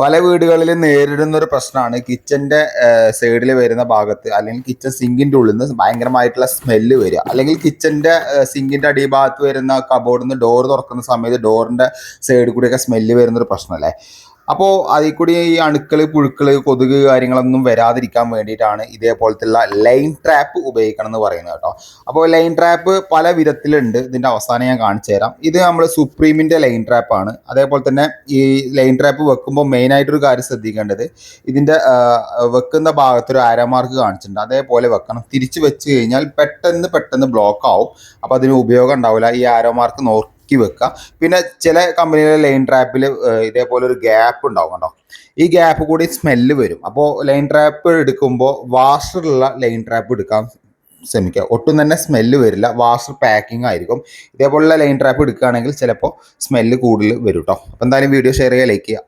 പല വീടുകളിലും നേരിടുന്ന ഒരു പ്രശ്നമാണ് കിച്ചന്റെ സൈഡിൽ വരുന്ന ഭാഗത്ത് അല്ലെങ്കിൽ കിച്ചൺ സിങ്കിന്റെ ഉള്ളിൽ നിന്ന് ഭയങ്കരമായിട്ടുള്ള സ്മെല്ല് വരിക. അല്ലെങ്കിൽ കിച്ചന്റെ സിങ്കിന്റെ അടിഭാഗത്ത് വരുന്ന കബോർഡിൽ നിന്ന് ഡോർ തുറക്കുന്ന സമയത്ത് ഡോറിന്റെ സൈഡിൽ കൂടിയൊക്കെ സ്മെല്ല് വരുന്ന ഒരു പ്രശ്നമല്ലേ? അപ്പോൾ അതിൽ കൂടി ഈ അണുക്കൾ പുഴുക്കൾ കൊതുക് കാര്യങ്ങളൊന്നും വരാതിരിക്കാൻ വേണ്ടിയിട്ടാണ് ഇതേപോലത്തുള്ള ലൈൻ ട്രാപ്പ് ഉപയോഗിക്കണം എന്ന് പറയുന്നത് കേട്ടോ. അപ്പോൾ ലൈൻ ട്രാപ്പ് പല വിധത്തിലുണ്ട്. ഇതിന്റെ അവസാനം ഞാൻ കാണിച്ചു തരാം. ഇത് നമ്മൾ സുപ്രീമിന്റെ ലൈൻ ട്രാപ്പാണ് അതേപോലെ തന്നെ ഈ ലൈൻ ട്രാപ്പ് വെക്കുമ്പോൾ മെയിനായിട്ടൊരു കാര്യം ശ്രദ്ധിക്കേണ്ടത് ഇതിന്റെ വെക്കുന്ന ഭാഗത്തൊരു ആരമാർക്ക് കാണിച്ചിട്ടുണ്ട്. അതേപോലെ വെക്കണം. തിരിച്ച് വെച്ച് കഴിഞ്ഞാൽ പെട്ടെന്ന് പെട്ടെന്ന് ബ്ലോക്ക് ആവും. അപ്പോൾ അതിന് ഉപയോഗം ഉണ്ടാവില്ല. ഈ ആരോമാർക്ക് നോക്കി വെക്കുക പിന്നെ ചില കമ്പനികളിൽ ലൈൻ ട്രാപ്പിൽ ഇതേപോലെ ഒരു ഗ്യാപ്പ് ഉണ്ടാവും കേട്ടോ ഈ ഗ്യാപ്പ് കൂടി സ്മെല്ല് വരും. അപ്പോൾ ലൈൻ ട്രാപ്പ് എടുക്കുമ്പോൾ വാഷറുള്ള ലൈൻ ട്രാപ്പ് എടുക്കാൻ ശ്രമിക്കുക. ഒട്ടും തന്നെ സ്മെല്ല് വരില്ല. വാഷർ പാക്കിംഗ് ആയിരിക്കും. ഇതേപോലുള്ള ലൈൻ ട്രാപ്പ് എടുക്കുകയാണെങ്കിൽ ചിലപ്പോൾ സ്മെല്ല് കൂടുതൽ വരും കേട്ടോ അപ്പോൾ എന്തായാലും വീഡിയോ ഷെയർ ചെയ്യുക ലൈക്ക് ചെയ്യുക.